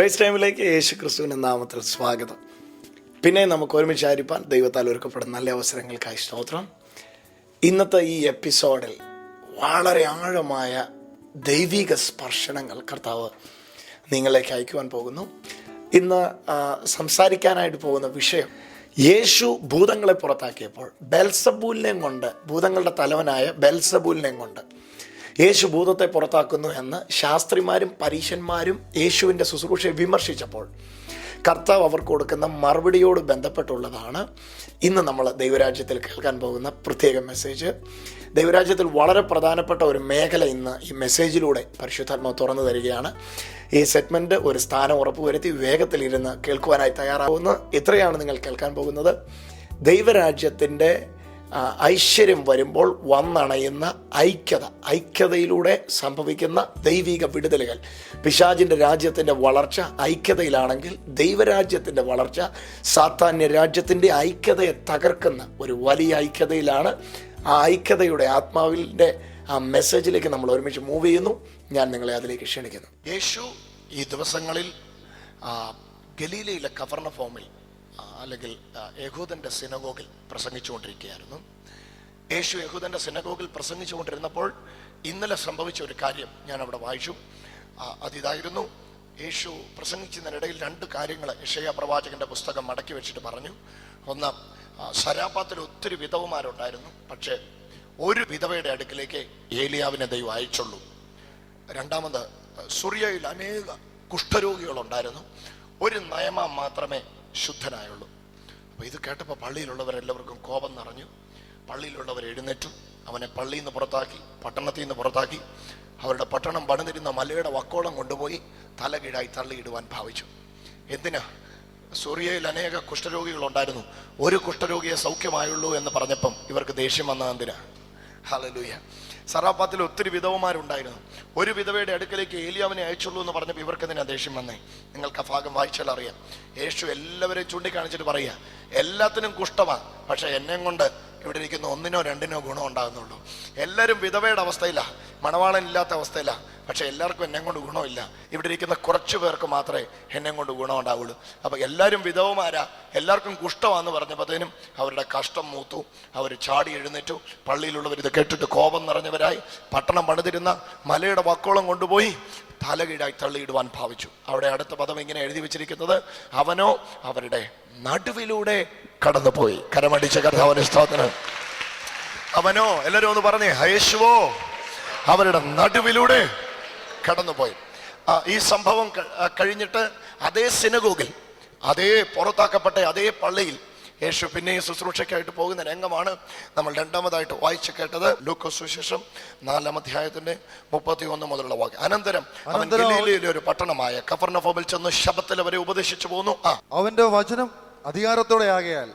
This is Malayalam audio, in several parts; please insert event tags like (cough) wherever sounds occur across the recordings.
ഗ്രേസ് ടൈമിലേക്ക് യേശു ക്രിസ്തുവിന്റെ നാമത്തിൽ സ്വാഗതം. പിന്നെ നമുക്ക് ഒരുമിച്ച് ആയിരിക്കാൻ ദൈവത്താൽ ഒരുക്കപ്പെടുന്ന നല്ല അവസരങ്ങൾക്കായി സ്തോത്രം. ഇന്നത്തെ ഈ എപ്പിസോഡിൽ വളരെ ആഴമായ ദൈവിക സ്പർശനങ്ങൾ കർത്താവ് നിങ്ങളിലേക്ക് അയക്കുവാൻ പോകുന്നു. ഇന്ന് സംസാരിക്കാനായിട്ട് പോകുന്ന വിഷയം യേശു ഭൂതങ്ങളെ പുറത്താക്കിയപ്പോൾ ബെൽസബൂലിനെയും കൊണ്ട് ഭൂതങ്ങളുടെ തലവനായ ബെൽസബൂലിനെയും കൊണ്ട് യേശു ഭൂതത്തെ പുറത്താക്കുന്നു എന്ന് ശാസ്ത്രിമാരും പരീശന്മാരും യേശുവിന്റെ ശുശ്രൂഷയെ വിമർശിച്ചപ്പോൾ കർത്താവ് അവർക്ക് കൊടുക്കുന്ന മറുപടിയോട് ബന്ധപ്പെട്ടുള്ളതാണ്. ഇന്ന് നമ്മൾ ദൈവരാജ്യത്തിൽ കേൾക്കാൻ പോകുന്ന പ്രത്യേക മെസ്സേജ്. ദൈവരാജ്യത്തിൽ വളരെ പ്രധാനപ്പെട്ട ഒരു മേഖല ഇന്ന് ഈ മെസ്സേജിലൂടെ പരിശുദ്ധാത്മാവ് തുറന്നു തരികയാണ്. ഈ സെഗ്മെന്റ് ഒരു സ്ഥാനം ഉറപ്പുവരുത്തി വേഗത്തിലിരുന്ന് കേൾക്കുവാനായി തയ്യാറാവുന്ന. ഇത്രയാണ് നിങ്ങൾ കേൾക്കാൻ പോകുന്നത്. ദൈവരാജ്യത്തിന്റെ ഐശ്വര്യം വരുമ്പോൾ വന്നണയുന്ന ഐക്യത ഐക്യതയിലൂടെ സംഭവിക്കുന്ന ദൈവിക വിടുതലുകൾ. പിശാചിന്റെ രാജ്യത്തിന്റെ വളർച്ച ഐക്യതയിലാണെങ്കിൽ ദൈവരാജ്യത്തിന്റെ വളർച്ച സാത്താന്യ രാജ്യത്തിന്റെ ഐക്യതയെ തകർക്കുന്ന ഒരു വലിയ ഐക്യതയിലാണ്. ആ ഐക്യതയുടെ ആത്മാവിന്റെ ആ മെസ്സേജിലേക്ക് നമ്മൾ ഒരുമിച്ച് മൂവ് ചെയ്യുന്നു. ഞാൻ നിങ്ങളെ അതിലേക്ക് ക്ഷണിക്കുന്നു. യേശു ഈ ദിവസങ്ങളിൽ ഗലീലയിലെ കവർണ ഫോമിൽ അല്ലെങ്കിൽ യഹൂദന്റെ സിനഗോഗിൽ പ്രസംഗിച്ചുകൊണ്ടിരിക്കുകയായിരുന്നു. യേശു യഹൂദന്റെ സിനഗോഗിൽ പ്രസംഗിച്ചുകൊണ്ടിരുന്നപ്പോൾ ഇന്നലെ സംഭവിച്ച ഒരു കാര്യം ഞാൻ അവിടെ വായിച്ചു അതിതായിരുന്നു യേശു പ്രസംഗിച്ചതിനിടയിൽ രണ്ട് കാര്യങ്ങൾ യഷയ പ്രവാചകന്റെ പുസ്തകം മടക്കി വെച്ചിട്ട് പറഞ്ഞു. ഒന്ന് സരാപാത്തിൽ ഒത്തിരി വിധവമാരുണ്ടായിരുന്നു. പക്ഷേ ഒരു വിധവയുടെ അടുക്കിലേക്ക് ഏലിയാവിനെ ദൈവം അയച്ചുള്ളൂ. രണ്ടാമത് സുറിയയിൽ അനേക കുഷ്ഠരോഗികളുണ്ടായിരുന്നു. ഒരു നയമ മാത്രമേ ശുദ്ധനായുള്ളൂ അപ്പോൾ ഇത് കേട്ടപ്പോൾ പള്ളിയിലുള്ളവരെല്ലാവർക്കും കോപം നിറഞ്ഞു. പള്ളിയിലുള്ളവർ എഴുന്നേറ്റു. അവനെ പള്ളിയിൽ നിന്ന് പുറത്താക്കി പട്ടണത്തിൽ നിന്ന് പുറത്താക്കി. അവരുടെ പട്ടണം പണിതിരുന്ന മലയുടെ വക്കോളം കൊണ്ടുപോയി തലകീഴായി തള്ളിയിടുവാൻ ഭാവിച്ചു. എന്തിനാ? സൂര്യയിൽ അനേക കുഷ്ഠരോഗികൾ ഉണ്ടായിരുന്നു ഒരു കുഷ്ഠരോഗിയെ സൗഖ്യമായുള്ളൂ എന്ന് പറഞ്ഞപ്പം ഇവർക്ക് ദേഷ്യം വന്നതെന്തിനാ ഹലലൂയ സറാപ്പാത്തിൽ ഒത്തിരി വിധവമാരുണ്ടായിരുന്നു. ഒരു വിധവയുടെ അടുക്കലേക്ക് ഏലിയാവിനെ അയച്ചുള്ളൂ എന്ന് പറഞ്ഞപ്പോൾ ഇവർക്ക് എന്തിനാ ദേഷ്യം വന്നേ. നിങ്ങൾക്ക് ആ ഭാഗം വായിച്ചാൽ അറിയാം. യേശു എല്ലാവരെയും ചൂണ്ടിക്കാണിച്ചിട്ട് പറയുക എല്ലാത്തിനും കുഷ്ടമാണ് പക്ഷെ എന്നെ കൊണ്ട് ഇവിടെ ഇരിക്കുന്ന ഒന്നിനോ രണ്ടിനോ ഗുണം ഉണ്ടാകുന്നുള്ളൂ. എല്ലാവരും വിധവയുടെ അവസ്ഥയില്ല മണവാളൻ ഇല്ലാത്ത അവസ്ഥയില്ല പക്ഷെ എല്ലാവർക്കും എന്നെ കൊണ്ട് ഗുണമില്ല. ഇവിടെ ഇരിക്കുന്ന കുറച്ച് പേർക്ക് മാത്രമേ എന്നെ കൊണ്ട് ഗുണം ഉണ്ടാവുള്ളൂ. അപ്പൊ എല്ലാവരും വിധവമാരാ. എല്ലാവർക്കും കുഷ്ടമാന്ന് പറഞ്ഞപ്പോഴത്തേനും അവരുടെ കഷ്ടം മൂത്തു. അവർ ചാടി എഴുന്നേറ്റു. പള്ളിയിലുള്ളവർ ഇത് കേട്ടിട്ട് കോപം നിറഞ്ഞവരായി. പട്ടണം പണിതിരുന്ന മലയുടെ വക്കോളം കൊണ്ടുപോയി തലകീഴായി തള്ളിയിടുവാൻ ഭാവിച്ചു. അവിടെ അടുത്ത പദം ഇങ്ങനെ എഴുതി വെച്ചിരിക്കുന്നത് അവനോ അവരുടെ നടുവിലൂടെ കടന്നുപോയി. കരമടിച്ച കർത്താവിന് സ്തോത്രം. അവനോ എല്ലാരും ഒന്ന് പറഞ്ഞേ ഹയേശുവോ അവരുടെ നടുവിലൂടെ കടന്നുപോയി. ഈ സംഭവം കഴിഞ്ഞിട്ട് അതേ സിനഗോഗിൽ അതേ പുറത്താക്കപ്പെട്ട അതേ പള്ളിയിൽ യേശു പിന്നെയും ശുശ്രൂഷയ്ക്കായിട്ട് പോകുന്ന രംഗമാണ് നമ്മൾ രണ്ടാമതായിട്ട് വായിച്ചു കേട്ടത്. ലൂക്കോസ് സുശേഷം നാലാം അധ്യായത്തിന്റെ മുപ്പത്തി ഒന്ന് മുതലുള്ള വാക്യം അനന്തരം അവൻ ഒരു പട്ടണമായ കഫർണഫോമിൽ ചെന്ന് ശബത്തിൽ അവരെ ഉപദേശിച്ചു പോന്നു. അവന്റെ വചനം അധികാരത്തോടെ ആകയാൽ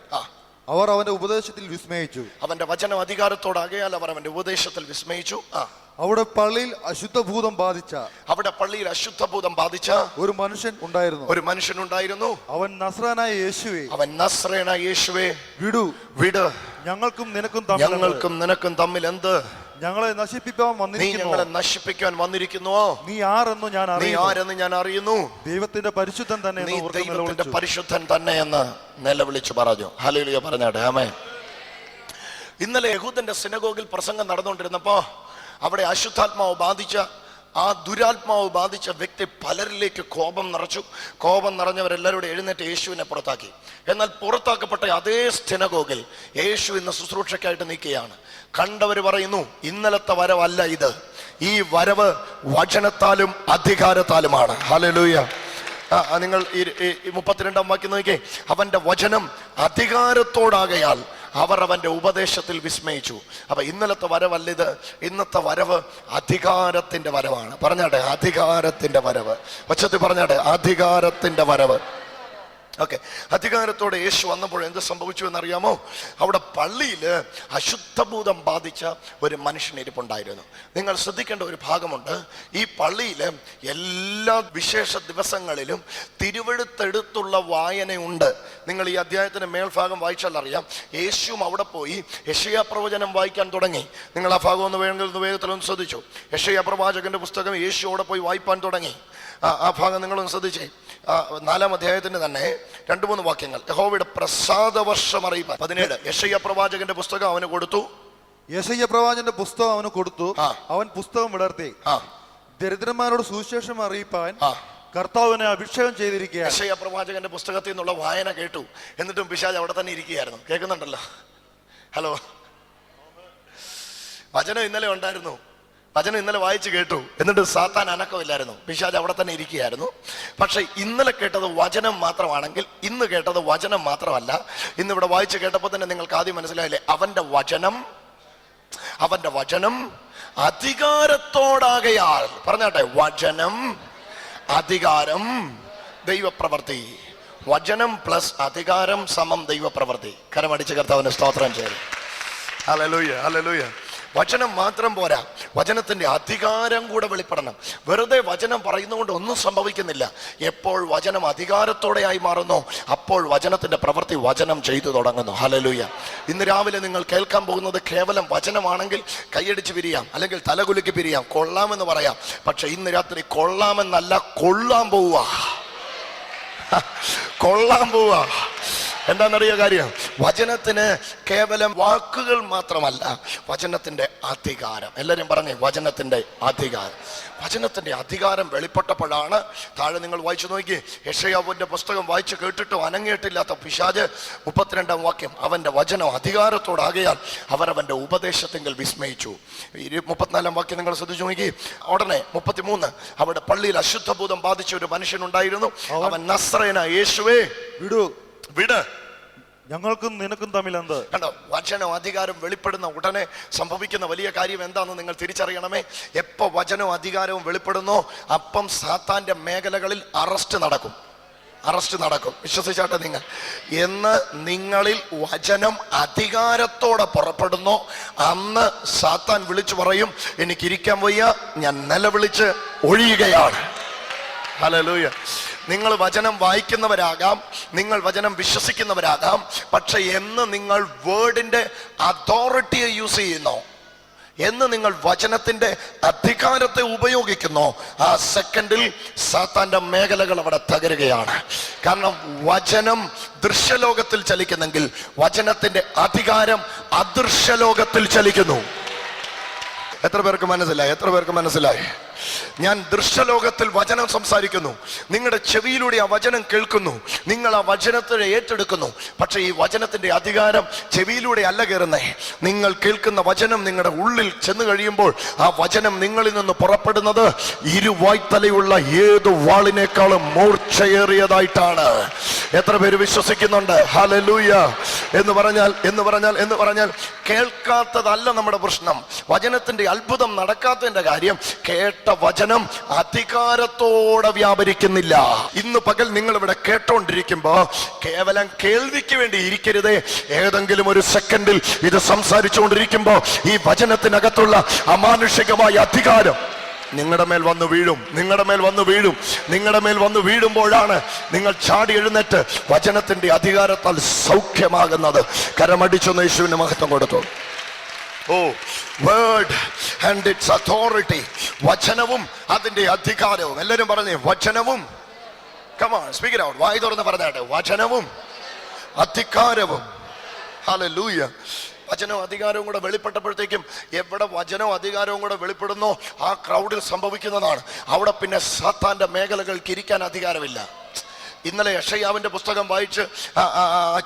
അവർ അവന്റെ ഉപദേശത്തിൽ വിസ്മയിച്ചു. അവന്റെ വചനം അധികാരത്തോടാകയാൽ അവർ അവന്റെ ഉപദേശത്തിൽ വിസ്മയിച്ചു. ആ. അവിടെ പള്ളിയിൽ അശുദ്ധഭൂതം ബാധിച്ച അവിടെ പള്ളിയിൽ അശുദ്ധഭൂതം ബാധിച്ച ഒരു മനുഷ്യൻ ഉണ്ടായിരുന്നു. ഒരു മനുഷ്യൻ ഉണ്ടായിരുന്നു. അവൻ നസ്രാനായ യേശുവേ അവൻ നസ്രേനായ യേശുവേ. വിടു. വിട്. ഞങ്ങൾക്കും നിനക്കും ഞങ്ങൾക്കും നിനക്കും തമ്മിൽ എന്ത് ഞങ്ങളെ നശിപ്പിക്കാൻ നീ വന്നിരിക്കുന്നു. ഞങ്ങളെ നശിപ്പിക്കാൻ വന്നിരിക്കുന്നു. നീ ആരെന്ന് ഞാൻ അറിയുന്നു. നീ ആരെന്ന് ഞാൻ അറിയുന്നു? ദൈവത്തിന്റെ പരിശുദ്ധൻ തന്നെ നീ ദൈവത്തിന്റെ പരിശുദ്ധൻ തന്നെ എന്ന് നിലവിളിച്ചു പറഞ്ഞു. ഹലേലിയ പറഞ്ഞാട്ടെ. ആമേ ഇന്നലെ യഹൂദന്റെ സിനഗോഗിൽ പ്രസംഗം നടന്നുകൊണ്ടിരുന്നപ്പോ അവിടെ അശുദ്ധാത്മാവ് ബാധിച്ച ആ ദുരാത്മാവ് ബാധിച്ച വ്യക്തി പലരിലേക്ക് കോപം നിറച്ചു. കോപം നിറഞ്ഞവരെല്ലാവരും എഴുന്നേറ്റ് യേശുവിനെ പുറത്താക്കി. എന്നാൽ പുറത്താക്കപ്പെട്ട അതേ സിനഗോഗിൽ യേശു ഇന്ന് ശുശ്രൂഷയ്ക്കായിട്ട് നിൽക്കുകയാണ്. കണ്ടവർ പറയുന്നു ഇന്നലത്തെ വരവല്ല ഇത്. ഈ വരവ് വചനത്താലും അധികാരത്താലുമാണ്. ഹലലൂയ നിങ്ങൾ ഈ മുപ്പത്തിരണ്ടാം വാക്യം നോക്കിയേ. അവന്റെ വചനം അധികാരത്തോടാകയാൽ അവർ അവന്റെ ഉപദേശത്തിൽ വിസ്മയിച്ചു. അപ്പൊ ഇന്നലത്തെ വരവല്ല ഇത്? ഇന്നത്തെ വരവ് അധികാരത്തിന്റെ വരവാണ്. പറഞ്ഞാട്ടെ അധികാരത്തിന്റെ വരവ്. ഒച്ചത്തിൽ പറഞ്ഞാട്ടെ അധികാരത്തിന്റെ വരവ്. ഓക്കെ. അധികാരത്തോടെ യേശു വന്നപ്പോൾ എന്ത് സംഭവിച്ചു എന്നറിയാമോ? അവിടെ പള്ളിയിൽ അശുദ്ധഭൂതം ബാധിച്ച ഒരു മനുഷ്യൻ ഇരിപ്പുണ്ടായിരുന്നു. നിങ്ങൾ ശ്രദ്ധിക്കേണ്ട ഒരു ഭാഗമുണ്ട്. ഈ പള്ളിയിൽ എല്ലാ വിശേഷ ദിവസങ്ങളിലും തിരുവെടുത്തെടുത്തുള്ള വായനയുണ്ട്. നിങ്ങൾ ഈ അധ്യായത്തിന്റെ മേൽഭാഗം വായിച്ചാൽ അറിയാം. യേശുവും അവിടെ പോയി യഷയ പ്രവചനം വായിക്കാൻ തുടങ്ങി. നിങ്ങൾ ആ ഭാഗം ഒന്ന് വേണമെങ്കിൽ ഒന്ന് വേഗത്തിലൊന്ന് ശ്രദ്ധിച്ചു? യഷയ പ്രവാചകന്റെ പുസ്തകം യേശു അവിടെ പോയി വായിപ്പാൻ തുടങ്ങി. ആ ഭാഗം നിങ്ങളൊന്ന് ശ്രദ്ധിച്ചേ. നാലാം അധ്യായത്തിന് തന്നെ രണ്ടു മൂന്ന് വാക്യങ്ങൾ. യഹോവയുടെ പ്രസാദ വർഷം അറിയിപ്പാൻ. പതിനേഴ്. യഷയ പ്രവാചകന്റെ പുസ്തകം അവന് കൊടുത്തു. യശയ്യ പ്രവാചന്റെ പുസ്തകം അവന് കൊടുത്തു. അവൻ പുസ്തകം വിടർത്തി ദരിദ്രന്മാരോട് സുവിശേഷം അറിയിപ്പാൻ. കർത്താവിനെ അഭിഷേകം ചെയ്തിരിക്കുകയാണ്. യശയ്യ പ്രവാചകന്റെ പുസ്തകത്തിൽ നിന്നുള്ള വായന കേട്ടു. എന്നിട്ടും പിശാജ് അവിടെ തന്നെ ഇരിക്കുകയായിരുന്നു. കേൾക്കുന്നുണ്ടല്ലോ? ഹലോ? വചനം ഇന്നലെ ഉണ്ടായിരുന്നു. വചനം ഇന്നലെ വായിച്ചു കേട്ടു. എന്നിട്ട് സാത്താൻ അനക്കമില്ലായിരുന്നു. പിശാജ് അവിടെ തന്നെ ഇരിക്കുകയായിരുന്നു. പക്ഷെ ഇന്നലെ കേട്ടത് വചനം മാത്രമാണെങ്കിൽ ഇന്ന് കേട്ടത് വചനം മാത്രമല്ല. ഇന്ന് ഇവിടെ വായിച്ചു കേട്ടപ്പോൾ തന്നെ നിങ്ങൾക്ക് ആദ്യം മനസ്സിലായില്ലേ? അവന്റെ വചനം അവന്റെ വചനം അധികാരത്തോടാകയാൽ. പറഞ്ഞാട്ടെ വചനം അധികാരം ദൈവപ്രവൃത്തി വചനം പ്ലസ് അധികാരം സമം ദൈവപ്രവൃത്തി കരമടിച്ച് കർത്താവിന് സ്തോത്രം ചെയ്തു ഹല്ലേലൂയ ഹല്ലേലൂയ വചനം മാത്രം പോരാ. വചനത്തിന്റെ അധികാരം കൂടെ വെളിപ്പെടണം. വെറുതെ വചനം പറയുന്നതുകൊണ്ട് ഒന്നും സംഭവിക്കുന്നില്ല. എപ്പോൾ വചനം അധികാരത്തോടെയായി മാറുന്നു അപ്പോൾ വചനത്തിന്റെ പ്രവൃത്തി വചനം ചെയ്തു തുടങ്ങുന്നു. ഹലലൂയ ഇന്ന് രാവിലെ നിങ്ങൾ കേൾക്കാൻ പോകുന്നത് കേവലം വചനമാണെങ്കിൽ കൈയടിച്ച് പിരിയാം അല്ലെങ്കിൽ തലകുലുക്കി പിരിയാം കൊള്ളാമെന്ന് പറയാം. പക്ഷെ ഇന്ന് രാത്രി കൊള്ളാമെന്നല്ല കൊള്ളാൻ പോവുക. (laughs) കൊള്ളാൻ പോവാ. എന്താണെന്നറിയ കാര്യം? വചനത്തിന് കേവലം വാക്കുകൾ മാത്രമല്ല വചനത്തിന്റെ അധികാരം. എല്ലാവരും പറഞ്ഞേ വചനത്തിന്റെ അധികാരം. വചനത്തിന്റെ അധികാരം വെളിപ്പെട്ടപ്പോഴാണ് താഴെ നിങ്ങൾ വായിച്ചു നോക്കി. യഷയാവിന്റെ പുസ്തകം വായിച്ചു കേട്ടിട്ടും അനങ്ങേട്ടില്ലാത്ത പിശാജ് മുപ്പത്തിരണ്ടാം വാക്യം അവന്റെ വചനം അധികാരത്തോടാകയാൽ അവരവന്റെ ഉപദേശത്തെങ്കിൽ വിസ്മയിച്ചു. മുപ്പത്തിനാലാം വാക്യം നിങ്ങൾ ശ്രദ്ധിച്ചു നോക്കി. ഉടനെ മുപ്പത്തിമൂന്ന് അവിടെ പള്ളിയിൽ അശുദ്ധഭൂതം ബാധിച്ച ഒരു മനുഷ്യനുണ്ടായിരുന്നു അവൻ നസ്രേന യേശുവേ. വിടു. വിട്. ഞങ്ങൾക്കും നിനക്കും തമ്മിൽ എന്ത് കണ്ടോ വചനം അധികാരം വെളിപ്പെടുന്ന ഉടനെ സംഭവിക്കുന്ന വലിയ കാര്യം എന്താണെന്ന് നിങ്ങൾ തിരിച്ചറിയണമേ? എപ്പോ വചനവും അധികാരവും വെളിപ്പെടുന്നോ അപ്പം സാത്താന്റെ മേഖലകളിൽ അറസ്റ്റ് നടക്കും. അറസ്റ്റ് നടക്കും. വിശ്വസിച്ചാട്ടെ നിങ്ങൾ. എന്ന് നിങ്ങളിൽ വചനം അധികാരത്തോടെ പുറപ്പെടുന്നു അന്ന് സാത്താൻ വിളിച്ചു പറയും എനിക്കിരിക്കാൻ വയ്യ ഞാൻ നിലവിളിച്ച് ഒഴിയുകയാണ്. ഹലലൂയ നിങ്ങൾ വചനം വായിക്കുന്നവരാകാം നിങ്ങൾ വചനം വിശ്വസിക്കുന്നവരാകാം പക്ഷെ എന്ന് നിങ്ങൾ വേർഡിന്റെ അതോറിറ്റിയെ യൂസ് ചെയ്യുന്നോ എന്ന് നിങ്ങൾ വചനത്തിന്റെ അധികാരത്തെ ഉപയോഗിക്കുന്നോ ആ സെക്കൻഡിൽ സാത്താന്റെ മേഖലകൾ അവിടെ തകരുകയാണ്. കാരണം വചനം ദൃശ്യലോകത്തിൽ ചലിക്കുന്നെങ്കിൽ വചനത്തിന്റെ അധികാരം അദൃശ്യലോകത്തിൽ ചലിക്കുന്നു. എത്ര പേർക്ക് മനസ്സിലായി? എത്ര പേർക്ക് മനസ്സിലായി? ഞാൻ ദൃശ്യലോകത്തിൽ വചനം സംസാരിക്കുന്നു. നിങ്ങളുടെ ചെവിയിലൂടെ ആ വചനം കേൾക്കുന്നു. നിങ്ങൾ ആ വചനത്തെ ഏറ്റെടുക്കുന്നു. പക്ഷേ ഈ വചനത്തിന്റെ അധികാരം ചെവിയിലൂടെ അല്ല കയറുന്നേ. നിങ്ങൾ കേൾക്കുന്ന വചനം നിങ്ങളുടെ ഉള്ളിൽ ചെന്ന് കഴിയുമ്പോൾ ആ വചനം നിങ്ങളിൽ നിന്ന് പുറപ്പെടുന്നത് ഇരുവായ്ത്തലയുള്ള ഏത് വാളിനേക്കാളും മൂർച്ചയേറിയതായിട്ടാണ്. എത്ര പേര് വിശ്വസിക്കുന്നുണ്ട്? ഹലലൂയ എന്ന് പറഞ്ഞാൽ എന്ന് പറഞ്ഞാൽ എന്ന് പറഞ്ഞാൽ കേൾക്കാത്തതല്ല നമ്മുടെ പ്രശ്നം. വചനത്തിന്റെ അത്ഭുതം നടക്കാത്തതിന്റെ കാര്യം കേട്ട വചനം അധികാരത്തോടെ വ്യാപരിക്കുന്നില്ല. ഇന്ന് പകൽ നിങ്ങൾ ഇവിടെ കേട്ടോണ്ടിരിക്കുമ്പോ കേവലം കേൾവിക്ക് വേണ്ടി ഇരിക്കരുതേ. ഏതെങ്കിലും ഒരു സെക്കൻഡിൽ ഇത് സംസാരിച്ചുകൊണ്ടിരിക്കുമ്പോ ഈ വചനത്തിനകത്തുള്ള അമാനുഷികമായ അധികാരം നിങ്ങളുടെ മേൽ വന്ന് വീഴും. നിങ്ങളുടെ മേൽ വന്ന് വീഴും. നിങ്ങളുടെ മേൽ വന്ന് വീഴുമ്പോഴാണ് നിങ്ങൾ ചാടി എഴുന്നേറ്റ് വചനത്തിന്റെ അധികാരത്താൽ സൗഖ്യമാകുന്നത്. കരമടിച്ചൊന്ന് യേശുവിന് മഹത്വം കൊടുത്തു. Oh word and its authority വചനവും അതിന്റെ അധികാരവും. എല്ലാവരും പറഞ്ഞേ വചനവും. കമാൺ സ്പീക്കർ ഔട്ട് വായി തുറന്ന് പറഞ്ഞാട്ടെ. വചനവും അധികാരവും. ഹല്ലേലൂയ വചനവും അധികാരവും കൂടെ വെളിപ്പെട്ടപ്പോഴത്തേക്കും എവിടെ വചനവും അധികാരവും കൂടെ വെളിപ്പെടുന്നോ ആ ക്രൗഡിൽ സംഭവിക്കുന്നതാണ്. അവിടെ പിന്നെ സാത്താന്റെ മേഖലകൾക്ക് ഇരിക്കാൻ അധികാരമില്ല. ഇന്നലെ യഷയാവിന്റെ പുസ്തകം വായിച്ച്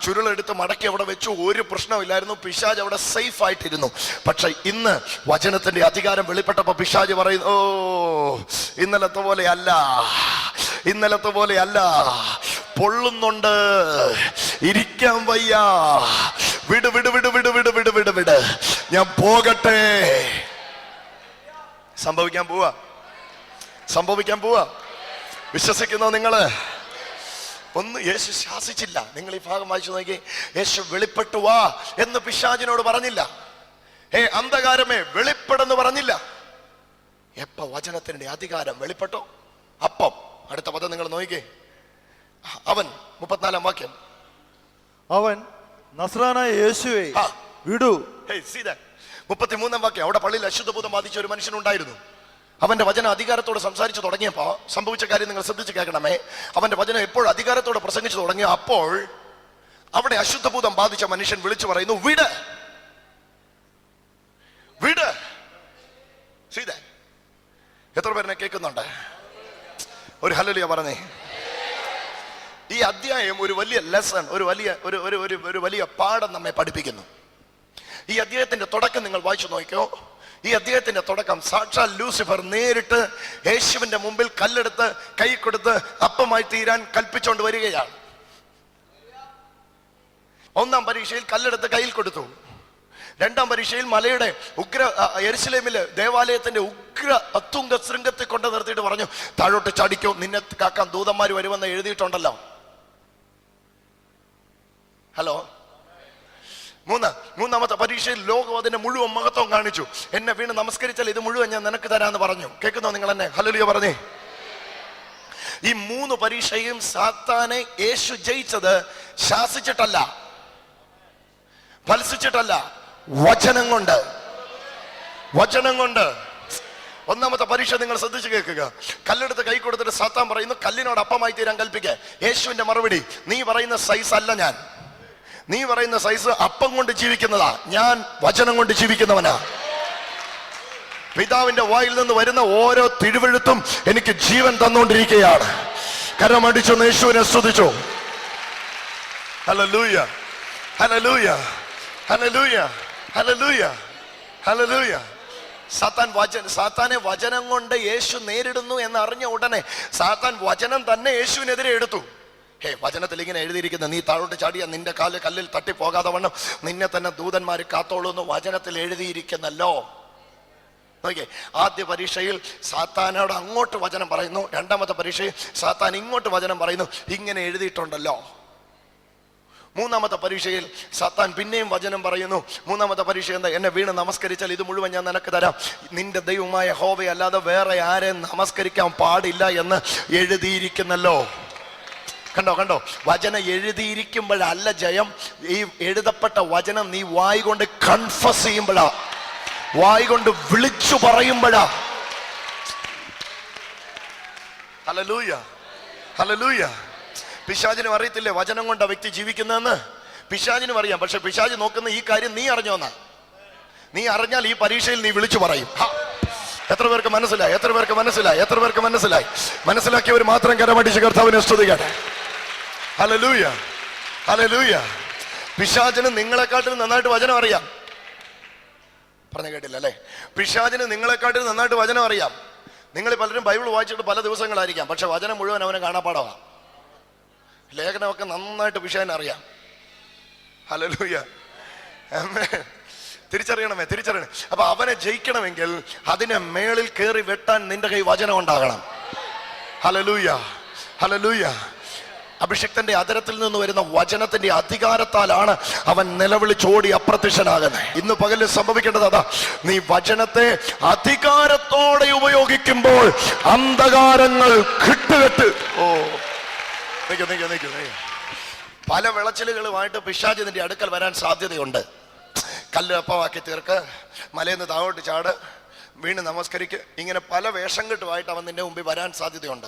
ചുരുളെടുത്ത് മടക്കി അവിടെ വെച്ചു. ഒരു പ്രശ്നമില്ലായിരുന്നു പിശാജ് അവിടെ സേഫ് ആയിട്ടിരുന്നു പക്ഷെ ഇന്ന് വചനത്തിന്റെ അധികാരം വെളിപ്പെട്ടപ്പോ പിശാജ് പറയുന്നു ഓ ഇന്നലത്തെ പോലെ അല്ല ഇന്നലത്തെ പോലെ അല്ല പൊള്ളുന്നുണ്ട്. ഇരിക്കാൻ വയ്യ. വിട് വിട് വിട് വിട് വിട് വിട് വിട് വിട്. ഞാൻ പോകട്ടെ. സംഭവിക്കാൻ പോവാ. സംഭവിക്കാൻ പോവാ. വിശ്വസിക്കുന്നോ നിങ്ങൾ? ഒന്ന് യേശു ശാസിച്ചില്ല. നിങ്ങൾ ഈ ഭാഗം വായിച്ചു നോക്കി. യേശു വെളിപ്പെട്ടു വാ എന്ന് പിശാചിനോട് പറഞ്ഞില്ല. ഏ അന്ധകാരമേ വെളിപ്പെടുന്നു പറഞ്ഞില്ല. എപ്പ വചനത്തിന്റെ അധികാരം വെളിപ്പെട്ടോ? അപ്പം. അടുത്ത പദം നിങ്ങൾ നോക്കിക്കേ അവൻ മുപ്പത്തിനാലാം വാക്യം. അവൻ നസ്രാനായ യേശുവേ വിടൂ. മുപ്പത്തിമൂന്നാം വാക്യം. അവിടെ പള്ളിയിൽ അശുദ്ധഭൂതം ബാധിച്ച ഒരു മനുഷ്യനുണ്ടായിരുന്നു. അവന്റെ വചന അധികാരത്തോട് സംസാരിച്ചു തുടങ്ങിയപ്പോൾ സംഭവിച്ച കാര്യം നിങ്ങൾ ശ്രദ്ധിച്ച് കേൾക്കണമേ. അവന്റെ വചനം എപ്പോൾ അധികാരത്തോട് പ്രസംഗിച്ചു തുടങ്ങിയ അപ്പോൾ അവിടെ അശുദ്ധഭൂതം ബാധിച്ച മനുഷ്യൻ വിളിച്ചു പറയുന്നു വിട്. വിട്. സീത എത്ര പേരെ കേൾക്കുന്നുണ്ട്? ഒരു ഹലലിയ പറഞ്ഞേ. ഈ അധ്യായം ഒരു വലിയ ലെസൺ ഒരു വലിയ ഒരു ഒരു ഒരു വലിയ പാഠം നമ്മെ പഠിപ്പിക്കുന്നു. ഈ അധ്യായത്തിന്റെ തുടക്കം നിങ്ങൾ വായിച്ചു നോക്കിയോ? ഈ അദ്ദേഹത്തിന്റെ തുടക്കം സാക്ഷാൽ ലൂസിഫർ നേരിട്ട് യേശുവിന്റെ മുമ്പിൽ കല്ലെടുത്ത് കൈ കൊടുത്ത് അപ്പമായി തീരാൻ കൽപ്പിച്ചുകൊണ്ട് വരികയാണ്. ഒന്നാം പരീക്ഷയിൽ കല്ലെടുത്ത് കയ്യിൽ കൊടുത്തു. രണ്ടാം പരീക്ഷയിൽ മലയുടെ ഉഗ്ര എരുസലേമിൽ ദേവാലയത്തിന്റെ ഉഗ്ര അത്തുങ്ക ശൃംഗത്തെ കൊണ്ട് നിർത്തിയിട്ട് പറഞ്ഞു താഴോട്ട് ചാടിക്കോ നിന്നെ കാക്കാൻ ദൂതന്മാർ വരുമെന്ന് എഴുതിയിട്ടുണ്ടല്ലോ. ഹലോ? മൂന്ന്. മൂന്നാമത്തെ പരീക്ഷയിൽ ലോകം അതിന്റെ മുഴുവൻ മഹത്വം കാണിച്ചു. എന്നെ വീണ് നമസ്കരിച്ചാൽ ഇത് മുഴുവൻ ഞാൻ നിനക്ക് തരാന്ന് പറഞ്ഞു. കേൾക്കുന്നോ നിങ്ങൾ എന്നെ? ഹലലിയ പറഞ്ഞേ. ഈ മൂന്ന് പരീക്ഷയും സാത്താനെ യേശു ജയിച്ചത് ശാസിച്ചിട്ടല്ല. ഫലസിച്ചിട്ടല്ല വചനം കൊണ്ട്. വചനം കൊണ്ട്. ഒന്നാമത്തെ പരീക്ഷ നിങ്ങൾ ശ്രദ്ധിച്ചു കേൾക്കുക. കല്ലെടുത്ത് കൈ കൊടുത്തിട്ട് സാത്താൻ പറയുന്നു കല്ലിനോട് അപ്പമായി തീരാൻ കൽപ്പിക്കുക യേശുവിന്റെ മറുപടി നീ പറയുന്ന സൈസ് അല്ല ഞാൻ. നീ പറയുന്ന സൈസ് അപ്പം കൊണ്ട് ജീവിക്കുന്നതാ. ഞാൻ വചനം കൊണ്ട് ജീവിക്കുന്നവനാ. പിതാവിന്റെ വായിൽ നിന്ന് വരുന്ന ഓരോ തിരുവഴുത്തും എനിക്ക് ജീവൻ തന്നുകൊണ്ടിരിക്കുകയാണ്. കരം അടിച്ചു യേശുവിനെ സ്തുതിച്ചു. ഹലലൂയ ഹലോ ലൂയ ഹലോ ലൂയ സാത്താൻ വചന സാത്താനെ വചനം കൊണ്ട് യേശു നേരിടുന്നു എന്ന് അറിഞ്ഞ ഉടനെ സാത്താൻ വചനം തന്നെ യേശുവിനെതിരെ എടുത്തു. ഹേ വചനത്തിൽ ഇങ്ങനെ എഴുതിയിരിക്കുന്ന നീ താഴോട്ട് ചാടിയ നിന്റെ കാൽ കല്ലിൽ തട്ടിപ്പോകാതെ വണ്ണം. നിന്നെ തന്നെ ദൂതന്മാർ കാത്തോളൂ എന്ന് വചനത്തിൽ എഴുതിയിരിക്കുന്നല്ലോ. നോക്കിയേ ആദ്യ പരീക്ഷയിൽ സാത്താനോട് അങ്ങോട്ട് വചനം പറയുന്നു. രണ്ടാമത്തെ പരീക്ഷയിൽ സാത്താൻ ഇങ്ങോട്ട് വചനം പറയുന്നു. ഇങ്ങനെ എഴുതിയിട്ടുണ്ടല്ലോ. മൂന്നാമത്തെ പരീക്ഷയിൽ സത്താൻ പിന്നെയും വചനം പറയുന്നു. മൂന്നാമത്തെ പരീക്ഷ എന്താ? എന്നെ വീണ് നമസ്കരിച്ചാൽ ഇത് മുഴുവൻ ഞാൻ നിനക്ക് തരാം. നിന്റെ ദൈവമായ ഹോവയല്ലാതെ വേറെ ആരെയും നമസ്കരിക്കാൻ പാടില്ല എന്ന് എഴുതിയിരിക്കുന്നല്ലോ. കണ്ടോ കണ്ടോ? വചനം എഴുതിയിരിക്കുമ്പോഴല്ല ജയം. ഈ എഴുതപ്പെട്ട വചനം നീ വായി കൊണ്ട് കൺഫസ് ചെയ്യുമ്പോഴാ. വായി കൊണ്ട് വിളിച്ചു പറയുമ്പോഴാ. ഹലലൂയ ഹലലൂയ പിശാചിനും അറിയത്തില്ലേ വചനം കൊണ്ട് ആ വ്യക്തി ജീവിക്കുന്നതെന്ന്? പിശാചിനും അറിയാം പക്ഷെ പിശാജ് നോക്കുന്ന ഈ കാര്യം നീ അറിഞ്ഞോന്നാ നീ അറിഞ്ഞാൽ ഈ പരീക്ഷയിൽ നീ വിളിച്ചു പറയും. എത്ര പേർക്ക് മനസ്സിലായി? എത്ര പേർക്ക് മനസ്സിലായി? എത്ര പേർക്ക് മനസ്സിലായി? മനസ്സിലാക്കിയവർ മാത്രം കരമടിച്ച് കർത്താവിനെ സ്തുതിക്കട്ടെ. ഹലലൂയ ഹലലൂയ പിശാചിന് നിങ്ങളെക്കാട്ടിൽ നന്നായിട്ട് വചനം അറിയാം. പറഞ്ഞു കേട്ടില്ല അല്ലേ? പിശാചിന് നിങ്ങളെക്കാട്ടിലും നന്നായിട്ട് വചനം അറിയാം. നിങ്ങൾ പലരും ബൈബിൾ വായിച്ചിട്ട് പല ദിവസങ്ങളായിരിക്കാം പക്ഷെ വചനം മുഴുവൻ അവനെ കാണാപ്പാടവാ. ലേഖനമൊക്കെ നന്നായിട്ട് പിശാചിന് അറിയാം. ഹലലൂയ. തിരിച്ചറിയണമേ തിരിച്ചറിയണം. അപ്പൊ അവനെ ജയിക്കണമെങ്കിൽ അതിനെ മേളിൽ കയറി വെട്ടാൻ നിന്റെ കൈ വചനം ഉണ്ടാകണം. ഹലലൂയ ഹലലൂയ അഭിഷിക്തന്റെ അതരത്തിൽ നിന്ന് വരുന്ന വചനത്തിന്റെ അധികാരത്താലാണ് അവൻ നിലവിളിച്ചോടി അപ്രത്യക്ഷനാകുന്നത്. ഇന്ന് പകലിൽ സംഭവിക്കേണ്ടത് അതാ. നീ വചനത്തെ അധികാരത്തോടെ ഉപയോഗിക്കുമ്പോൾ അന്ധകാരങ്ങൾ കിട്ടുകെട്ട്. ഓ. പല വിളച്ചിലുകളുമായിട്ട് പിശാച് നിന്റെ അടുക്കൽ വരാൻ സാധ്യതയുണ്ട്. കല്ല് അപ്പമാക്കി തീർക്ക് മലയിൽ നിന്ന് താഴോട്ട് ചാട്. വീണ് നമസ്കരിക്ക്. ഇങ്ങനെ പല വേഷം കെട്ടുമായിട്ട് അവൻ നിന്റെ മുമ്പിൽ വരാൻ സാധ്യതയുണ്ട്.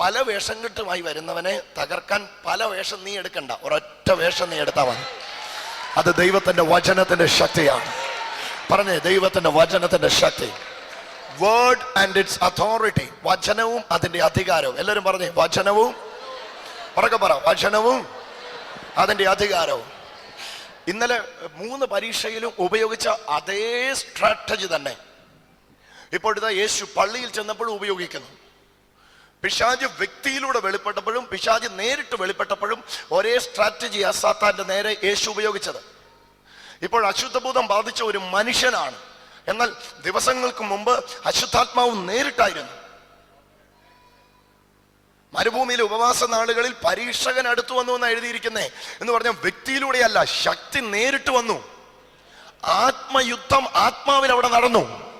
പല വേഷം കെട്ടുമായി വരുന്നവനെ തകർക്കാൻ പല വേഷം നീ എടുക്കണ്ട. ഒരൊറ്റ വേഷം നീ എടുത്താൽ മതി. അത് ദൈവത്തിന്റെ വചനത്തിന്റെ ശക്തിയാണ്. പറഞ്ഞേ ദൈവത്തിന്റെ വചനത്തിന്റെ ശക്തി. വേർഡ് ആൻഡ് ഇറ്റ്സ് അതോറിറ്റി വചനവും അതിന്റെ അധികാരവും. എല്ലാവരും പറഞ്ഞേ വചനവും ഉറക്കെ പറ വചനവും അതിന്റെ അധികാരവും. ഇന്നലെ മൂന്ന് പരീക്ഷയിലും ഉപയോഗിച്ച അതേ സ്ട്രാറ്റജി തന്നെ. ഇപ്പോഴത്തെ യേശു പള്ളിയിൽ ചെന്നപ്പോഴും ഉപയോഗിക്കുന്നു. പിശാജ് വ്യക്തിയിലൂടെ വെളിപ്പെട്ടപ്പോഴും പിശാജ് നേരിട്ട് വെളിപ്പെട്ടപ്പോഴും ഒരേ സ്ട്രാറ്റജി സാത്താന്റെ നേരെ യേശു ഉപയോഗിച്ചത്. ഇപ്പോൾ അശുദ്ധഭൂതം ബാധിച്ച ഒരു മനുഷ്യനാണ്. എന്നാൽ ദിവസങ്ങൾക്ക് മുമ്പ് അശുദ്ധാത്മാവ് നേരിട്ടായിരുന്നു. മരുഭൂമിയിലെ ഉപവാസ നാളുകളിൽ പരീക്ഷകൻ അടുത്തു വന്നു എന്ന് എഴുതിയിരിക്കുന്നേ. എന്ന് പറഞ്ഞാൽ വ്യക്തിയിലൂടെയല്ല ശക്തി നേരിട്ട് വന്നു. ആത്മയുദ്ധം ആത്മാവിൽ അവിടെ നടന്നു.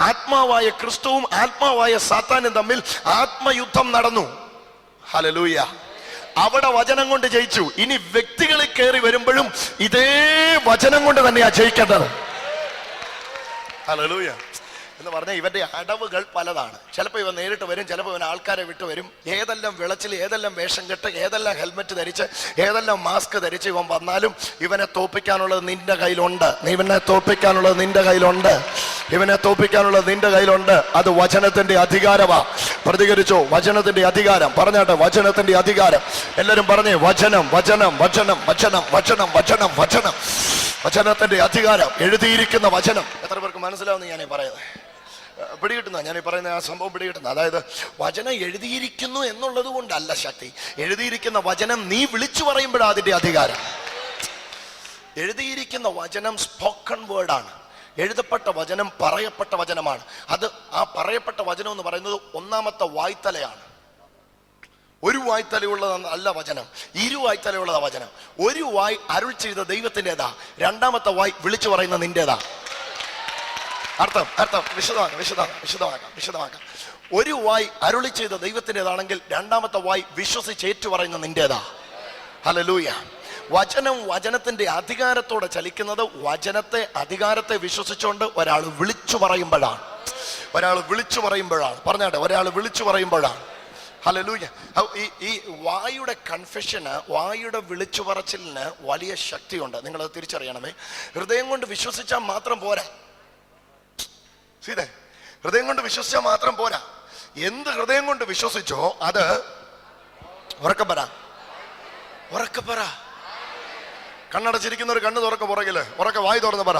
ആത്മാവായ ക്രിസ്തുവും ആത്മാവായ സാത്താനും തമ്മിൽ ആത്മയുദ്ധം നടന്നു. ഹലലൂയ അവിടെ വചനം കൊണ്ട് ജയിച്ചു. ഇനി വ്യക്തികളിൽ കയറി വരുമ്പോഴും ഇതേ വചനം കൊണ്ട് തന്നെയാ ജയിക്കേണ്ടത്. ഹലലൂയ എന്ന് പറഞ്ഞാൽ ഇവന്റെ അടവുകൾ പലതാണ്. ചിലപ്പോൾ ഇവൻ നേരിട്ട് വരും ചിലപ്പോൾ ഇവൻ ആൾക്കാരെ വിട്ട് വരും. ഏതെല്ലാം വിളച്ചിൽ ഏതെല്ലാം വേഷം കെട്ട് ഏതെല്ലാം ഹെൽമെറ്റ് ധരിച്ച് ഏതെല്ലാം മാസ്ക് ധരിച്ച് ഇവൻ വന്നാലും ഇവനെ തോപ്പിക്കാനുള്ളത് നിന്റെ കയ്യിലുണ്ട്. ഇവനെ തോപ്പിക്കാനുള്ളത് നിന്റെ കയ്യിലുണ്ട്. ഇവനെ തോപ്പിക്കാനുള്ള നിന്റെ കയ്യിലുണ്ട്. അത് വചനത്തിന്റെ അധികാരമാ. പ്രതികരിച്ചോ? വചനത്തിന്റെ അധികാരം. പറഞ്ഞാട്ടെ വചനത്തിന്റെ അധികാരം. എല്ലാരും പറഞ്ഞേ വചനം വചനം വചനം വചനം വചനം വചനം വചനം. വചനത്തിന്റെ അധികാരം. എഴുതിയിരിക്കുന്ന വചനം. എത്ര പേർക്ക് മനസ്സിലാവുന്ന ഞാനീ പറയുന്നത്? പിടികിട്ടുന്ന? ഞാൻ ഈ പറയുന്ന ആ സംഭവം പിടികിട്ടുന്ന? അതായത് വചനം എഴുതിയിരിക്കുന്നു എന്നുള്ളത് കൊണ്ടല്ല ശക്തി. എഴുതിയിരിക്കുന്ന വചനം നീ വിളിച്ചു പറയുമ്പോഴാണ് അതിന്റെ അധികാരം. എഴുതിയിരിക്കുന്ന വചനം സ്പോക്കൺ വേർഡാണ് എഴുതപ്പെട്ട വചനം പറയപ്പെട്ട വചനമാണ്. അത് ആ പറയപ്പെട്ട വചനം എന്ന് പറയുന്നത് ഒന്നാമത്തെ വായ്ത്തലയാണ്. ഒരു വായ്ത്തലയുള്ളത് അല്ല വചനം. ഇരു വായ്ത്തലയുള്ളതാ വചനം. ഒരു വായ് അരുൾ ചെയ്ത ദൈവത്തിന്റെതാ. രണ്ടാമത്തെ വായ് വിളിച്ചു പറയുന്ന നിന്റേതാ അർത്ഥം അർത്ഥം. വിശദമാക്കാം വിശദമാക്കാം വിശദമാക്കാം വിശദമാക്കാം. ഒരു വായ് അരുളി ചെയ്ത ദൈവത്തിന്റെതാണെങ്കിൽ രണ്ടാമത്തെ വായ് വിശ്വസിച്ച് ഏറ്റു പറയുന്ന നിന്റേതാ ഹലലൂയ വചനം വചനത്തിന്റെ അധികാരത്തോടെ ചലിക്കുന്നത് വചനത്തെ അധികാരത്തെ വിശ്വസിച്ചുകൊണ്ട് ഒരാൾ വിളിച്ചു പറയുമ്പോഴാണ്. ഒരാൾ വിളിച്ചു പറയുമ്പോഴാണ്. പറഞ്ഞാട്ടെ ഒരാൾ വിളിച്ചു പറയുമ്പോഴാണ്. ഹലലൂയ ഈ ഈ വായുടെ കൺഫെഷന് വായുടെ വിളിച്ചു പറച്ചിലിന് വലിയ ശക്തിയുണ്ട്. അത് തിരിച്ചറിയണമേ. ഹൃദയം കൊണ്ട് വിശ്വസിച്ചാൽ മാത്രം പോരാ. ഹൃദയം കൊണ്ട് വിശ്വസിച്ചാൽ മാത്രം പോരാ. എന്ത് ഹൃദയം കൊണ്ട് വിശ്വസിച്ചോ അത് ഉറക്കെ പറ. കണ്ണടച്ചിരിക്കുന്ന ഒരു കണ്ണ് തുറക്ക പുറകിൽ. ഉറക്കെ വായി തുറന്ന് പറ.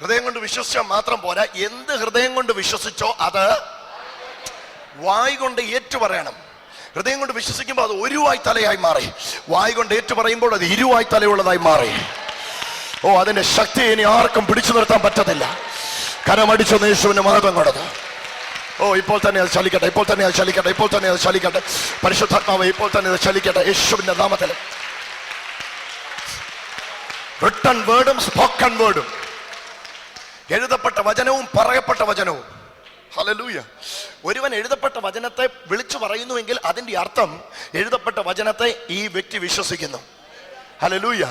ഹൃദയം കൊണ്ട് വിശ്വസിച്ചാൽ മാത്രം പോരാ. എന്ത് ഹൃദയം കൊണ്ട് വിശ്വസിച്ചോ അത് വായി കൊണ്ട് ഏറ്റു പറയണം. ഹൃദയം കൊണ്ട് വിശ്വസിക്കുമ്പോൾ അത് ഒരുവായി തലയായി മാറി. വായി കൊണ്ട് ഏറ്റു പറയുമ്പോൾ അത് ഇരുവായി തലയുള്ളതായി മാറി. ഓ അതിന്റെ ശക്തി ഇനി ആർക്കും പിടിച്ചു നിർത്താൻ പറ്റത്തില്ല. കരമടിച്ചു യേശുവിന് മഹത്വം കൊടുത്തു. ഓ ഇപ്പോൾ തന്നെ അത് ചലിക്കട്ടെ ഇപ്പോൾ തന്നെ അത് ചലിക്കട്ടെ ഇപ്പോൾ തന്നെ അത് ചലിക്കട്ടെ. പരിശുദ്ധാത്മാവ് ഇപ്പോൾ തന്നെ അത് ചലിക്കട്ടെ യേശുവിന്റെ നാമത്തിൽ റിട്ടൺ വേർഡും സ്പോക്കൺ വേർഡും എഴുതപ്പെട്ട വചനവും പറയപ്പെട്ട വചനവും. ഹലലൂയ ഒരുവൻ എഴുതപ്പെട്ട വചനത്തെ വിളിച്ചു പറയുന്നുവെങ്കിൽ അതിന്റെ അർത്ഥം എഴുതപ്പെട്ട വചനത്തെ ഈ വ്യക്തി വിശ്വസിക്കുന്നു. ഹലലൂയ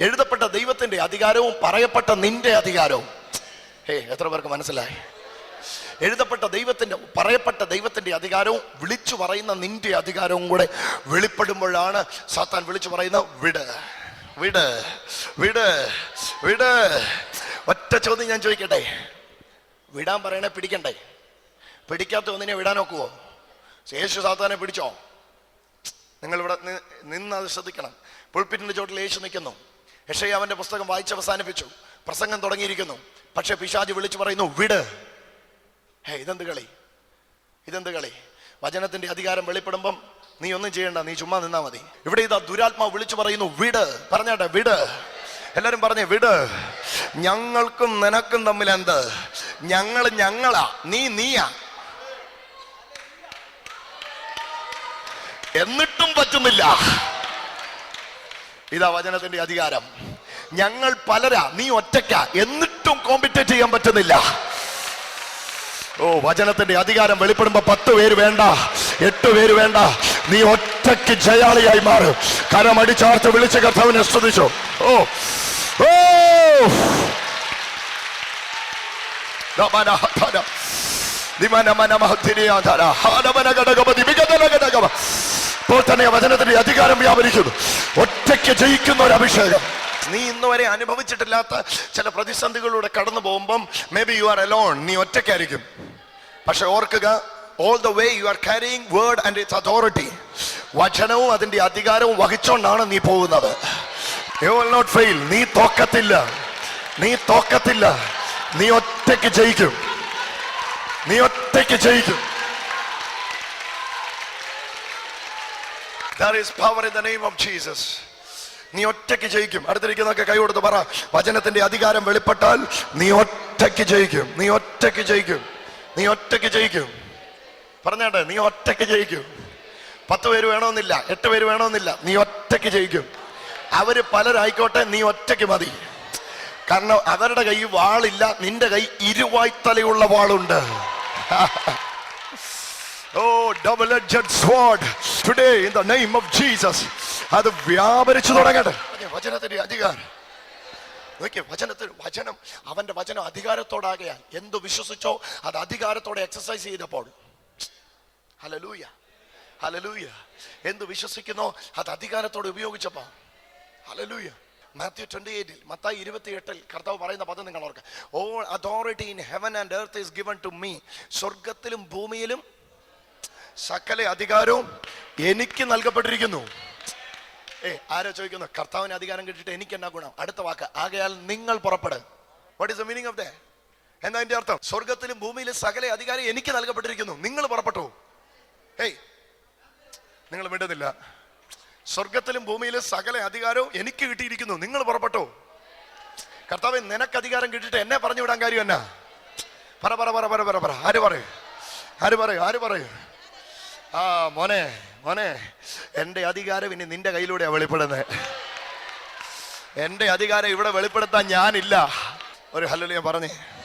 എഴുതപ്പെട്ട ദൈവത്തിന്റെ അധികാരവും പറയപ്പെട്ട നിന്റെ അധികാരവും. ഹേ എത്ര പേർക്ക് മനസ്സിലായി? എഴുതപ്പെട്ട ദൈവത്തിന്റെ പറയപ്പെട്ട ദൈവത്തിന്റെ അധികാരവും വിളിച്ചു പറയുന്ന നിന്റെ അധികാരവും കൂടെ വെളിപ്പെടുമ്പോഴാണ് സാത്താൻ വിളിച്ചു പറയുന്ന വിട്. വിട് വിട് വിട്. ഒറ്റ ചോദ്യം ഞാൻ ചോദിക്കട്ടെ? വിടാൻ പറയണേ പിടിക്കണ്ടേ? പിടിക്കാത്ത ഒന്നിനെ വിടാൻ നോക്കുവോ? യേശു സാത്താനെ പിടിച്ചോ? നിങ്ങൾ ഇവിടെ നിന്ന് അത് ശ്രദ്ധിക്കണം. പുൾപ്പിറ്റിന്റെ ചോട്ടിൽ യേശു നിൽക്കുന്നു. യക്ഷയ അവന്റെ പുസ്തകം വായിച്ച് അവസാനിപ്പിച്ചു. പ്രസംഗം തുടങ്ങിയിരിക്കുന്നു. പക്ഷെ പിശാജ് വിളിച്ചു പറയുന്നു വിട്. ഹേ ഇതെന്ത് കളി? ഇതെന്ത് കളി? വചനത്തിന്റെ അധികാരം വെളിപ്പെടുമ്പം നീ ഒന്നും ചെയ്യണ്ട നീ ചുമ്മാ നിന്നാ മതി. ഇവിടെ ഇതാ ദുരാത്മാവ് വിളിച്ചു പറയുന്നു വിട്. പറഞ്ഞാട്ടെ വിട്. എല്ലാരും പറഞ്ഞേ വിട്. ഞങ്ങൾക്കും നിനക്കും തമ്മിൽ എന്ത്? ഞങ്ങൾ ഞങ്ങളാ നീ നീയാ. എന്നിട്ടും പറ്റുന്നില്ല. ഇതാ വചനത്തിന്റെ അധികാരം. ഞങ്ങൾ പലരാ നീ ഒറ്റയ്ക്ക എന്നിട്ടും കോമ്പറ്റേറ്റ് ചെയ്യാൻ പറ്റുന്നില്ല. ഓ വചനത്തിന്റെ അധികാരം വെളിപ്പെടുമ്പോ പത്ത് പേര് വേണ്ട എട്ട് പേര് വേണ്ട നീ ഒറ്റയ്ക്ക് ജയാളിയായി മാറും. കരമടിച്ചാർത്ത് വിളിച്ച് കർത്താവിനെ സ്തുതിച്ചു. ഓ ഓ. ഇപ്പോൾ തന്നെ വചനത്തിന്റെ അധികാരം വ്യാപരിക്കുന്നു. ഒറ്റയ്ക്ക് ജയിക്കുന്ന ഒരു അഭിഷേകം. നീ ഇന്ന് വരെ അനുഭവിച്ചിട്ടില്ലാത്ത ചില പ്രതിസന്ധികളിലൂടെ കടന്നു പോകുമ്പം may be you are alone നീ ഒറ്റയ്ക്കായിരിക്കും. പക്ഷെ ഓർക്കുക all the way you are carrying word and its authority വചനവും അതിന്റെ അധികാരവും വഹിച്ചോണ്ടാണ് നീ പോകുന്നത്. യു വിൽ നോട്ട് ഫെയിൽ നീ തോക്കത്തില്ല. നീ തോക്കത്തില്ല. നീ ഒറ്റയ്ക്ക് ജയിക്കും. നീ ഒറ്റയ്ക്ക് ജയിക്കും. There is power in the name of Jesus. നീ ഒറ്റയ്ക്ക് ജയിക്കും. അടുത്തിരിക്കുന്നൊക്കെ കൈ കൊടുത്ത് പറ. വചനത്തിന്റെ അധികാരം വെളിപ്പെട്ടാൽ നീ ഒറ്റയ്ക്ക് ജയിക്കും. നീ ഒറ്റയ്ക്ക് ജയിക്കും. നീ ഒറ്റയ്ക്ക് ജയിക്കും. പറഞ്ഞാട്ടെ നീ ഒറ്റയ്ക്ക് ജയിക്കും. പത്ത് പേര് വേണമെന്നില്ല എട്ട് പേര് വേണമെന്നില്ല നീ ഒറ്റയ്ക്ക് ജയിക്കും. അവർ പലരായിക്കോട്ടെ നീ ഒറ്റയ്ക്ക് മതി. കാരണം അവരുടെ കൈ വാളില്ല നിന്റെ കൈ ഇരുവായ്ത്തലയുള്ള വാളുണ്ട്. ഓ double sword today in the name of Jesus അത് വ്യാപരിച്ചു തുടങ്ങട്ടെ. വചനത്തിന്റെ അധികാരം. നോക്കിയ വചനത്തിൽ വചനം അവന്റെ വചനം അധികാരത്തോടാകയാൽ എന്തു വിശ്വസിച്ചോ അത് അധികാരത്തോടെ എക്സസൈസ് ചെയ്തപ്പോൾ ഹലലൂയ ഹലലൂയ എന്ത് വിശ്വസിക്കുന്നോ? അത് അധികാരത്തോടെ ഉപയോഗിച്ചപ്പോ. ഹലലൂയ മാത്യു ട്വന്റി എയ്റ്റിൽ മത്തായി ഇരുപത്തി എട്ടിൽ കർത്താവ് പറയുന്ന പദം നിങ്ങൾ ഓർക്കുക all authority in heaven and earth is given to me സ്വർഗത്തിലും ഭൂമിയിലും സകല അധികാരവും എനിക്ക് നൽകപ്പെട്ടിരിക്കുന്നു. ഏ ആരോ ചോദിക്കുന്നു? കർത്താവിന് അധികാരം കിട്ടിയിട്ട് എനിക്ക് എന്നാ ഗുണം? അടുത്ത വാക്ക് ആകയാൽ നിങ്ങൾ പുറപ്പെട്. What is the meaning of the എന്താ അതിന്റെ അർത്ഥം? സ്വർഗത്തിലും ഭൂമിയിലും സകല അധികാരം എനിക്ക് നൽകപ്പെട്ടിരിക്കുന്നു. നിങ്ങൾ പുറപ്പെട്ടു. ഏയ് നിങ്ങൾ മിണ്ടുന്നില്ല. സ്വർഗത്തിലും ഭൂമിയിലും സകല അധികാരവും എനിക്ക് കിട്ടിയിരിക്കുന്നു. നിങ്ങൾ പുറപ്പെട്ടോ? കർത്താവ് നിനക്ക് അധികാരം കിട്ടിയിട്ട് എന്നെ പറഞ്ഞു വിടാൻ കാര്യം എന്നാ? പറ പറ പറ പറ പറ പറ. ആര് പറയൂ? ആര് പറയൂ? ആര് പറയൂ? ആ മോനെ മോനെ എന്റെ അധികാരം ഇനി നിന്റെ കയ്യിലൂടെയാ വെളിപ്പെടുന്നത്. എന്റെ അധികാരം ഇവിടെ വെളിപ്പെടുത്താൻ ഞാനില്ല. ഒരു ഞാൻ പറഞ്ഞേ.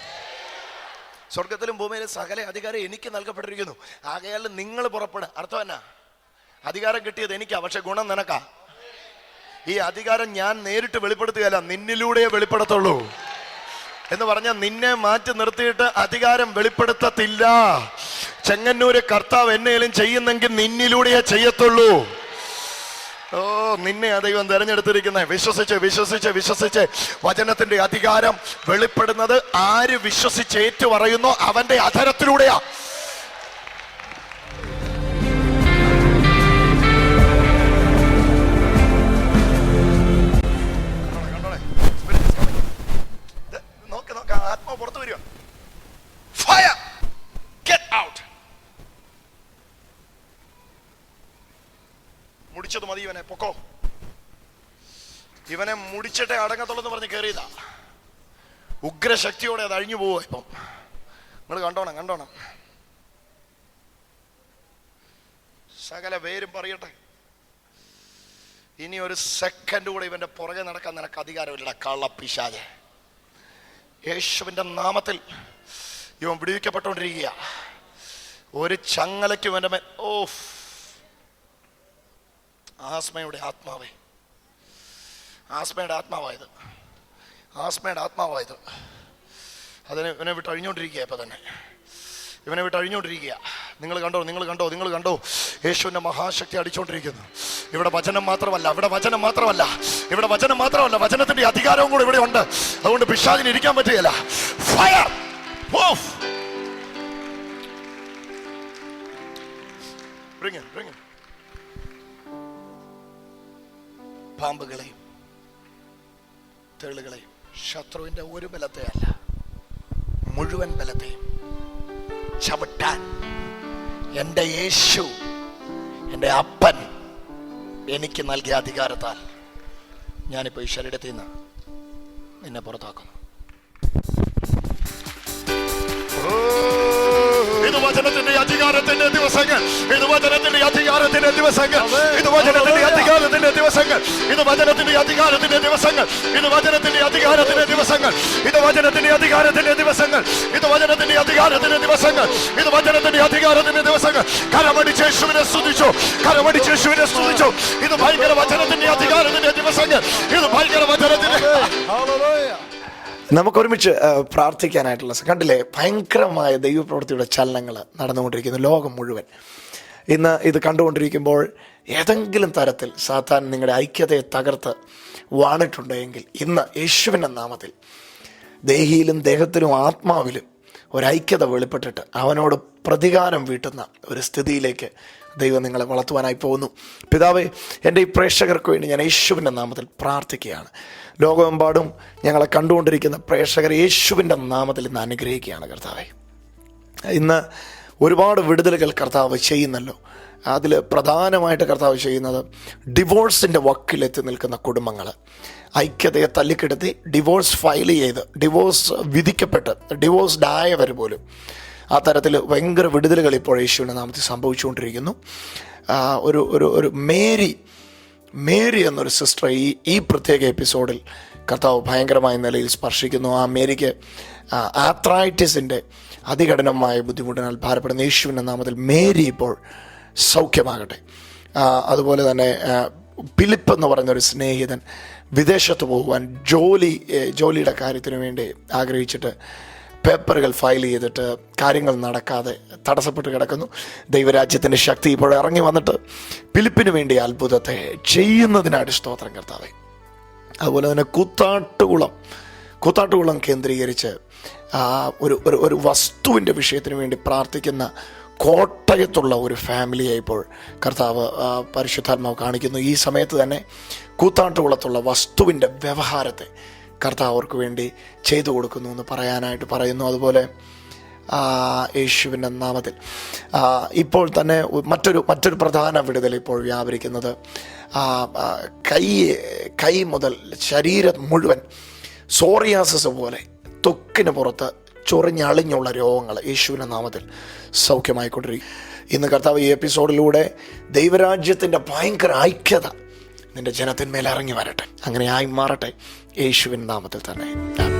സ്വർഗത്തിലും ഭൂമിയിലും സകല അധികാരം എനിക്ക് നൽകപ്പെട്ടിരിക്കുന്നു. ആകയാൽ നിങ്ങൾ പുറപ്പെടുക അർത്ഥം എന്നാ? അധികാരം കിട്ടിയത് എനിക്കാ പക്ഷെ ഗുണം നിനക്കാ. ഈ അധികാരം ഞാൻ നേരിട്ട് വെളിപ്പെടുത്തുകയല്ല നിന്നിലൂടെ വെളിപ്പെടുത്തുള്ളൂ. എന്ന് പറഞ്ഞാൽ നിന്നെ മാറ്റി നിർത്തിയിട്ട് അധികാരം വെളിപ്പെടുത്തത്തില്ല. ചെങ്ങന്നൂര് കർത്താവ് എന്നേലും ചെയ്യുന്നെങ്കിൽ നിന്നിലൂടെയേ ചെയ്യത്തുള്ളൂ. ഓ നിന്നെ ആ ദൈവം തിരഞ്ഞെടുത്തിരിക്കുന്നത് വിശ്വസിച്ച് വിശ്വസിച്ച് വിശ്വസിച്ച്. വചനത്തിന്റെ അധികാരം വെളിപ്പെടുന്നത് ആര് വിശ്വസിച്ച് ഏറ്റു പറയുന്നു അവന്റെ അധരത്തിലൂടെയാ. ആത്മാവ് പുറത്തു വരിക ഫയർ ഗെറ്റ് ഔട്ട് മുടിച്ചത് മതി ഇവനെ. പൊക്കോ. ഇവനെ മുടിച്ചിട്ടേ അടങ്ങത്തുള്ളൂ എന്ന് പറഞ്ഞ് കയറിയതാ ഉഗ്രശക്തിയോടെ അത് അഴിഞ്ഞു പോവുക ഇപ്പം. നിങ്ങൾ കണ്ടോണം കണ്ടോണം. സകല പേരും പറയട്ടെ. ഇനി ഒരു സെക്കൻഡ് കൂടെ ഇവന്റെ പുറകെ നടക്കാൻ നിനക്ക് അധികാരമില്ലട കള്ളപ്പിശാതെ യേശുവിന്റെ നാമത്തിൽ ഇവൻ വിടുവിക്കപ്പെട്ടുകൊണ്ടിരിക്കുക ഒരു ചങ്ങലയ്ക്കും ഇവന്റെ മേൽ ഓ ആസ്മയുടെ ആത്മാവേ. ആസ്മയുടെ ആത്മാവായത്. ആസ്മയുടെ ആത്മാവായത്. അതിനെ ഇവനെ വിട്ട് അഴിഞ്ഞുകൊണ്ടിരിക്കുക ഇപ്പം തന്നെ. ഇവനെ വിട്ട് അഴിഞ്ഞുകൊണ്ടിരിക്കുക. നിങ്ങൾ കണ്ടോ നിങ്ങൾ കണ്ടോ നിങ്ങൾ കണ്ടോ? യേശുവിന്റെ മഹാശക്തി അടിച്ചുകൊണ്ടിരിക്കുന്നു ഇവിടെ വചനം മാത്രമല്ല ഇവിടെ വചനം മാത്രമല്ല ഇവിടെ വചനം മാത്രമല്ല വചനത്തിന്റെ അധികാരവും കൂടെ ഇവിടെ ഉണ്ട്. അതുകൊണ്ട് പിശാചിന് ഇരിക്കാൻ പറ്റുകയില്ല. ഫയർ ഓഫ് ബ്രിങ്ങ് bring പാമ്പുകളെയും തേളുകളെയും ശത്രുവിന്റെ ഒരു ബലത്തെയല്ല മുഴുവൻ ബലത്തെയും ചവിട്ടാൻ എന്റെ യേശു എന്റെ അപ്പൻ എനിക്ക് നൽകിയ അധികാരത്താൽ ഞാനിപ്പോൾ ഈ ശരീരത്തിൽ നിന്ന് നിന്നെ പുറത്താക്കുന്നു. അധികാരത്തിന്റെ ദിവസങ്ങൾ ഇത് വചനത്തിന്റെ അധികാരത്തിന്റെ ദിവസങ്ങൾ ഇത് വചനത്തിന്റെ അധികാരത്തിന്റെ ദിവസങ്ങൾ ഇത് വചനത്തിന്റെ അധികാരത്തിന്റെ ദിവസങ്ങൾ ഇത് വചനത്തിന്റെ അധികാരത്തിന്റെ ദിവസങ്ങൾ ഇത് വചനത്തിന്റെ അധികാരത്തിന്റെ ദിവസങ്ങൾ ഇത് വചനത്തിന്റെ അധികാരത്തിന്റെ ദിവസങ്ങൾ ഇത് വചനത്തിന്റെ അധികാരത്തിന്റെ ദിവസങ്ങൾ. കരമടിച്ച് യേശുവിനെ സ്തുതിച്ചു കരമടിച്ച് യേശുവിനെ സ്തുതിച്ചു. ഇത് ഭയങ്കര വചനത്തിന്റെ അധികാരത്തിന്റെ ദിവസങ്ങൾ ഇത് ഭയങ്കര വചനത്തിന്റെ നമുക്ക് ഒരുമിച്ച് പ്രാർത്ഥിക്കാനായിട്ടുള്ള കണ്ടില്ലേ? ഭയങ്കരമായ ദൈവപ്രവൃത്തിയുടെ ചലനങ്ങൾ നടന്നുകൊണ്ടിരിക്കുന്നു ലോകം മുഴുവൻ. ഇന്ന് ഇത് കണ്ടുകൊണ്ടിരിക്കുമ്പോൾ ഏതെങ്കിലും തരത്തിൽ സാത്താൻ നിങ്ങളുടെ ഐക്യതയെ തകർത്ത് വാണിട്ടുണ്ടെങ്കിൽ ഇന്ന് യേശുവിന്റെ നാമത്തിൽ ദേഹിയിലും ദേഹത്തിലും ആത്മാവിലും ഒരൈക്യത വെളിപ്പെട്ടിട്ട് അവനോട് പ്രതികാരം വീട്ടുന്ന ഒരു സ്ഥിതിയിലേക്ക് ദൈവം നിങ്ങളെ വളർത്തുവാനായി പോകുന്നു. പിതാവേ എന്റെ ഈ പ്രേക്ഷകർക്ക് വേണ്ടി ഞാൻ യേശുവിന്റെ നാമത്തിൽ പ്രാർത്ഥിക്കുകയാണ്. ലോകമെമ്പാടും ഞങ്ങളെ കണ്ടുകൊണ്ടിരിക്കുന്ന പ്രേക്ഷകർ യേശുവിന്റെ നാമത്തിൽ ഇന്ന് അനുഗ്രഹിക്കുകയാണ് കർത്താവേ. ഇന്ന് ഒരുപാട് വിടുതലുകൾ കർത്താവ് ചെയ്യുന്നല്ലോ. അതിൽ പ്രധാനമായിട്ട് കർത്താവ് ചെയ്യുന്നത് ഡിവോഴ്സിന്റെ വക്കിലെത്തി നിൽക്കുന്ന കുടുംബങ്ങൾ ഐക്യതയെ തല്ലിക്കെടുത്തി ഡിവോഴ്സ് ഫയൽ ചെയ്ത് ഡിവോഴ്സ് വിധിക്കപ്പെട്ട് ഡിവോഴ്സ്ഡ് ആയവർ പോലും ആ തരത്തിൽ ഭയങ്കര വിടുതലുകൾ ഇപ്പോൾ യേശുവിന്റെ നാമത്തിൽ സംഭവിച്ചുകൊണ്ടിരിക്കുന്നു. ഒരു ഒരു ഒരു മേരി മേരി എന്നൊരു സിസ്റ്റർ ഈ ഈ പ്രത്യേക എപ്പിസോഡിൽ കർത്താവ് ഭയങ്കരമായ നിലയിൽ സ്പർശിക്കുന്നു. ആ മേരിക്ക് ആത്രൈറ്റിസിന്റെ അതികഠിനമായ ബുദ്ധിമുട്ടിനാൽ ഭാരപ്പെടുന്ന യേശുവിന്റെ നാമത്തിൽ മേരി ഇപ്പോൾ സൗഖ്യമാകട്ടെ. അതുപോലെ തന്നെ ഫിലിപ്പ് എന്ന് പറയുന്ന ഒരു സ്നേഹിതൻ വിദേശത്ത് പോകുവാൻ ജോലി ജോലിയുടെ കാര്യത്തിന് വേണ്ടി ആഗ്രഹിച്ചിട്ട് പേപ്പറുകൾ ഫയൽ ചെയ്തിട്ട് കാര്യങ്ങൾ നടക്കാതെ തടസ്സപ്പെട്ട് കിടക്കുന്നു. ദൈവരാജ്യത്തിന്റെ ശക്തി ഇപ്പോൾ ഇറങ്ങി വന്നിട്ട് ഫിലിപ്പിന് വേണ്ടി അത്ഭുതത്തെ ചെയ്യുന്നതിനായിട്ട് സ്തോത്രം കർത്താവെ. അതുപോലെ തന്നെ കൂത്താട്ടുകുളം കൂത്താട്ടുകുളം കേന്ദ്രീകരിച്ച് ഒരു ഒരു വസ്തുവിന്റെ വിഷയത്തിന് വേണ്ടി പ്രാർത്ഥിക്കുന്ന കോട്ടയത്തുള്ള ഒരു ഫാമിലിയെ ഇപ്പോൾ കർത്താവ് പരിശുദ്ധാത്മാവ് കാണിക്കുന്നു. ഈ സമയത്ത് തന്നെ കൂത്താട്ടുകുളത്തുള്ള വസ്തുവിന്റെ വ്യവഹാരത്തെ കർത്താവ് അവർക്ക് വേണ്ടി ചെയ്തു കൊടുക്കുന്നു എന്ന് പറയാനായിട്ട് പറയുന്നു. അതുപോലെ യേശുവിന്റെ നാമത്തിൽ. ഇപ്പോൾ തന്നെ മറ്റൊരു മറ്റൊരു പ്രധാന വിടുതൽ ഇപ്പോൾ വ്യാപരിക്കുന്നത് കൈ കൈ മുതൽ ശരീരം മുഴുവൻ സോറിയാസിസ് പോലെ തൊക്കിന് പുറത്ത് ചൊറിഞ്ഞളിഞ്ഞുള്ള രോഗങ്ങൾ യേശുവിന്റെ നാമത്തിൽ സൗഖ്യമായിക്കൊണ്ടിരിക്കും. ഇന്ന് കർത്താവ് ഈ എപ്പിസോഡിലൂടെ ദൈവരാജ്യത്തിന്റെ ഭയങ്കര ഐക്യത നിന്റെ ജനത്തിന്മേൽ ഇറങ്ങി വരട്ടെ. അങ്ങനെ ആയി മാറട്ടെ. യേശുവിൻ നാമത്തിൽ തന്നെ.